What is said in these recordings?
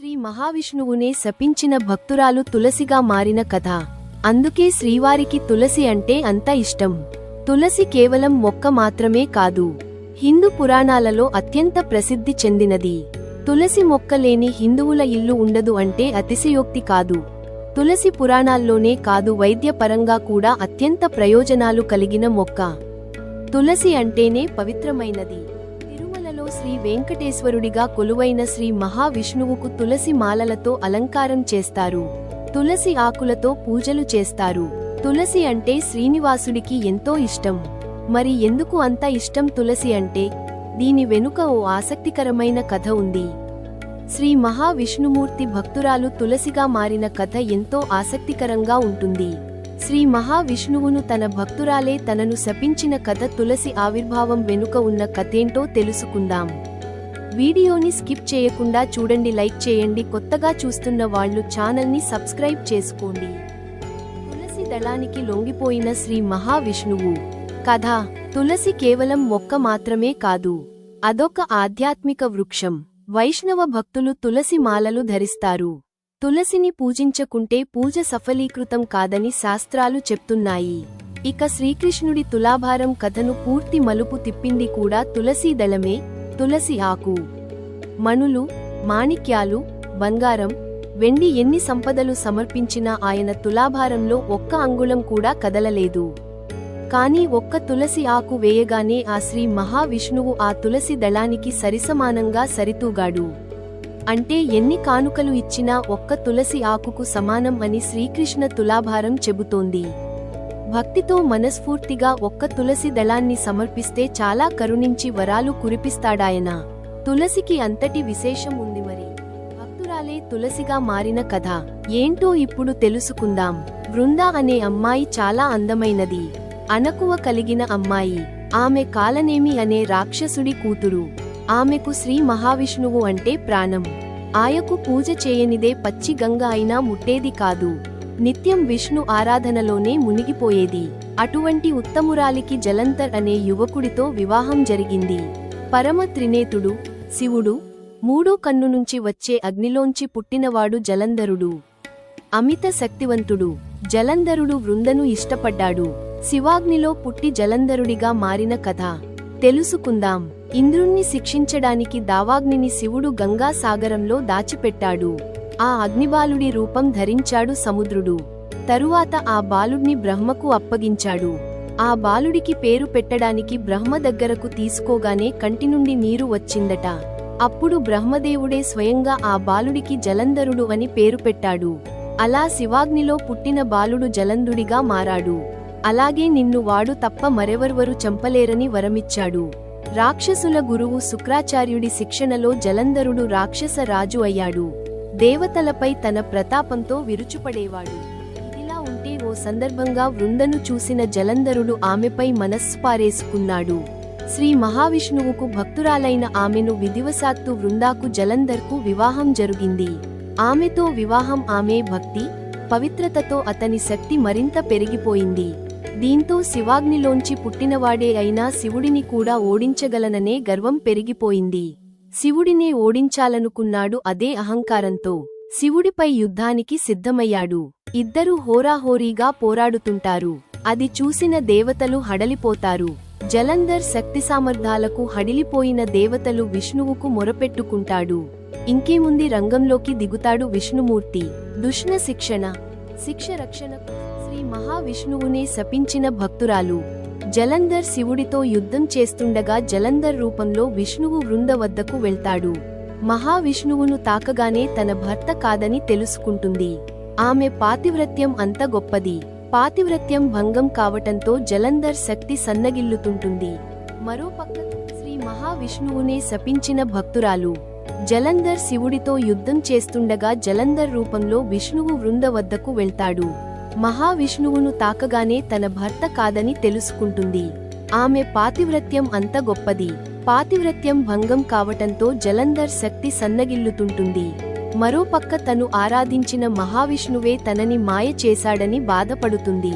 శ్రీ మహావిష్ణువునే శపించిన భక్తురాలు తులసిగా మారిన కథ. అందుకే శ్రీవారికి తులసి అంటే అంత ఇష్టం. తులసి కేవలం మొక్క మాత్రమే కాదు. హిందూ పురాణాలలో అత్యంత ప్రసిద్ధి చెందినది. తులసి మొక్క లేని హిందువుల ఇల్లు ఉండదు అంటే అతిశయోక్తి కాదు. తులసి పురాణాల్లోనే కాదు వైద్యపరంగా కూడా అత్యంత ప్రయోజనాలు కలిగిన మొక్క. తులసి అంటేనే పవిత్రమైనది. శ్రీ వెంకటేశ్వరుడిగా కొలువైన శ్రీ మహావిష్ణువుకు తులసి మాలలతో అలంకారం చేస్తారు. తులసి ఆకులతో పూజలు చేస్తారు. తులసి అంటే శ్రీనివాసుడికి ఎంతో ఇష్టం. మరి ఎందుకు అంత ఇష్టం తులసి అంటే? దీని వెనుక ఓ ఆసక్తికరమైన కథ ఉంది. శ్రీ మహావిష్ణుమూర్తి భక్తురాలు తులసిగా మారిన కథ ఎంతో ఆసక్తికరంగా ఉంటుంది. శ్రీ మహావిష్ణువును తన భక్తురాలే తనను శపించిన కథ తులసి ఆవిర్భావం వెనుక ఉన్న కథేంటో తెలుసుకుందాం. వీడియోని స్కిప్ చేయకుండా చూడండి లైక్ చేయండి. కొత్తగా చూస్తున్న వాళ్ళు ఛానల్ని సబ్స్క్రైబ్ చేసుకోండి. తులసి దళానికి లొంగిపోయిన శ్రీ మహావిష్ణువు కథ తులసి కేవలం మొక్క మాత్రమే కాదు అదొక ఆధ్యాత్మిక వృక్షం. వైష్ణవ భక్తులు తులసి మాలలు ధరిస్తారు. తులసిని పూజించకుంటే పూజ సఫలీకృతం కాదని శాస్త్రాలు చెప్తున్నాయి. ఇక శ్రీకృష్ణుడి తులాభారం కథను పూర్తి మలుపు తిప్పింది కూడా తులసి దళమే తులసి ఆకు. మణులు మాణిక్యాలు బంగారం వెండి ఎన్ని సంపదలు సమర్పించినా ఆయన తులాభారంలో ఒక్క అంగుళం కూడా కదలలేదు. కాని ఒక్క తులసి ఆకు వేయగానే ఆ శ్రీ మహావిష్ణువు ఆ తులసి దళానికి సరిసమానంగా సరితూగాడు. అంటే ఎన్ని కానుకలు ఇచ్చినా ఒక్క తులసి ఆకుకు సమానం అని శ్రీకృష్ణ తులాభారం చెబుతోంది. భక్తితో మనస్ఫూర్తిగా ఒక్క తులసి దళాన్ని సమర్పిస్తే చాలా కరుణించి వరాలు కురిపిస్తాడాయన. తులసికి అంతటి విశేషం ఉంది మరి. భక్తురాలే తులసిగా మారిన కథ. ఏంటో ఇప్పుడు తెలుసుకుందాం. బృందా అనే అమ్మాయి చాలా అందమైనది. అనకువ కలిగిన అమ్మాయి. ఆమె కాలనేమి అనే రాక్షసుడి కూతురు. ఆమెకు శ్రీ మహావిష్ణువు అంటే ప్రాణం. ఆయకు పూజ చేయనిదే పచ్చి గంగ అయినా ముట్టేది కాదు. నిత్యం విష్ణు ఆరాధనలోనే మునిగిపోయేది. అటువంటి ఉత్తమురాలికి జలంతర్ అనే యువకుడితో వివాహం జరిగింది. పరమ త్రినేతుడు శివుడు మూడో కన్ను నుంచి వచ్చే అగ్నిలోంచి పుట్టినవాడు జలంధరుడు. అమిత శక్తివంతుడు జలంధరుడు వృందను ఇష్టపడ్డాడు. శివాగ్నిలో పుట్టి జలంధరుడిగా మారిన కథ. తెలుసుకుందాం. ఇంద్రుణ్ణి శిక్షించడానికి దావాగ్నిని శివుడు గంగాసాగరంలో దాచిపెట్టాడు. ఆ అగ్నిబాలుడి రూపం ధరించాడు సముద్రుడు. తరువాత ఆ బాలుడిని బ్రహ్మకు అప్పగించాడు. ఆ బాలుడికి పేరు పెట్టడానికి బ్రహ్మ దగ్గరకు తీసుకోగానే కంటి నుండి నీరు వచ్చిందట. అప్పుడు బ్రహ్మదేవుడే స్వయంగా ఆ బాలుడికి జలంధరుడు అని పేరు పెట్టాడు. అలా శివాగ్నిలో పుట్టిన బాలుడు జలంధుడిగా మారాడు. అలాగే నిన్ను వాడు తప్ప మరెవర్వరు చంపలేరని వరమిచ్చాడు. రాక్షసుల గురువు శుక్రాచార్యుడి శిక్షణలో జలంధరుడు రాక్షస రాజు అయ్యాడు. దేవతలపై తన ప్రతాపంతో విరుచుపడేవాడు. ఇలా ఉంటే ఓ సందర్భంగా వృందను చూసిన జలంధరుడు ఆమెపై మనస్సుపారేసుకున్నాడు. శ్రీ మహావిష్ణువుకు భక్తురాలైన ఆమెను విధివశాత్తు వృందాకు జలంధర్కు వివాహం జరిగింది. ఆమెతో వివాహం ఆమె భక్తి పవిత్రతతో అతని శక్తి మరింత పెరిగిపోయింది. దీంతో శివాగ్నిలోంచి పుట్టినవాడే అయినా శివుడిని కూడా ఓడించగలననే గర్వం పెరిగిపోయింది. శివుడినే ఓడించాలనుకున్నాడు అదే అహంకారంతో. శివుడిపై యుద్ధానికి సిద్ధమయ్యాడు. ఇద్దరూ హోరాహోరీగా పోరాడుతుంటారు. అది చూసిన దేవతలు హడలిపోతారు. జలంధర్ శక్తి సామర్థ్యాలకు హడిలిపోయిన దేవతలు విష్ణువుకు మొరపెట్టుకుంటాడు. ఇంకేముంది రంగంలోకి దిగుతాడు విష్ణుమూర్తి. దుష్ణ శిక్షణ. శిక్ష రక్షణకు శ్రీ మహావిష్ణువునే శపించిన భక్తురాలు. జలంధర్ శివుడితో యుద్ధం చేస్తుండగా జలంధర్ రూపంలో విష్ణువు వృంద వద్దకు వెళ్తాడు. మహావిష్ణువును తాకగానే తన భర్త కాదని తెలుసుకుంటుంది. ఆమె పాతివ్రత్యం అంత గొప్పది. పాతివ్రత్యం భంగం కావటంతో జలంధర్ శక్తి సన్నగిల్లుతుంటుంది. మరోపక్క శ్రీ మహావిష్ణువునే శపించిన భక్తురాలు. జలంధర్ శివుడితో యుద్ధం చేస్తుండగా జలంధర్ రూపంలో విష్ణువు వృంద వద్దకు వెళ్తాడు. మహావిష్ణువును తాకగానే తన భర్త కాదని తెలుసుకుంటుంది. ఆమె పాతివ్రత్యం అంత గొప్పది. పాతివ్రత్యం భంగం కావటంతో జలంధర్ శక్తి సన్నగిల్లుతుంటుంది. మరోపక్క తను ఆరాధించిన మహావిష్ణువే తనని మాయ చేశాడని బాధపడుతుంది.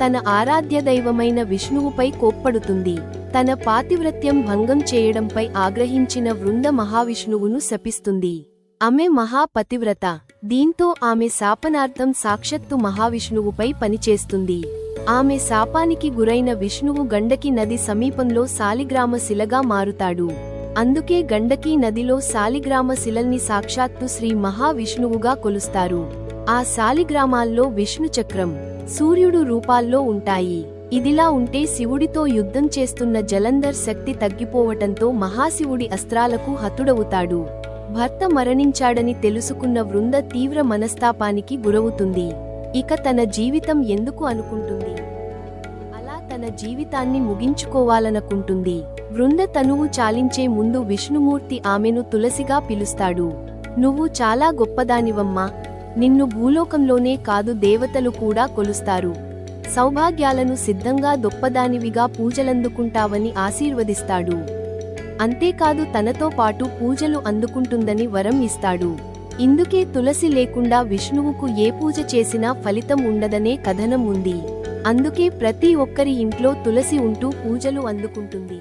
తన ఆరాధ్య దైవమైన విష్ణువుపై కోప్పడుతుంది. తన పాతివ్రత్యం భంగం చేయడంపై ఆగ్రహించిన వృంద మహావిష్ణువును శపిస్తుంది. ఆమె మహాపతివ్రత. దీంతో ఆమె శాపనార్థం సాక్షత్తు మహావిష్ణువుపై పనిచేస్తుంది. ఆమె శాపానికి గురైన విష్ణువు గండకి నది సమీపంలో సాలిగ్రామ శిలగా మారుతాడు. అందుకే గండకీ నదిలో సాలిగ్రామ శిలల్ని సాక్షాత్తు శ్రీ మహావిష్ణువుగా కొలుస్తారు. ఆ సాలిగ్రామాల్లో విష్ణు చక్రం. సూర్యుడు రూపాల్లో ఉంటాయి. ఇదిలా ఉంటే శివుడితో యుద్ధం చేస్తున్న జలంధర్ శక్తి తగ్గిపోవటంతో మహాశివుడి అస్త్రాలకు హతుడవుతాడు. భర్త మరణించాడని తెలుసుకున్న వృంద తీవ్ర మనస్తాపానికి గురవుతుంది. ఇక తన జీవితం ఎందుకు అనుకుంటుంది? అలా తన జీవితాన్ని ముగించుకోవాలనుకుంటుంది. వృంద తనువు చాలించే ముందు విష్ణుమూర్తి ఆమెను తులసిగా పిలుస్తాడు. నువ్వు చాలా గొప్పదానివమ్మా. నిన్ను భూలోకంలోనే కాదు దేవతలు కూడా కొలుస్తారు. సౌభాగ్యాలను సిద్ధంగా దొప్పదానివిగా పూజలందుకుంటావని ఆశీర్వదిస్తాడు. అంతేకాదు తనతో పాటు పూజలు అందుకుంటుందని వరం ఇస్తాడు. ఇందుకే తులసి లేకుండా విష్ణువుకు ఏ పూజ చేసినా ఫలితం ఉండదనే కథనం ఉంది. అందుకే ప్రతి ఒక్కరి ఇంట్లో తులసి ఉంటూ పూజలు అందుకుంటుంది.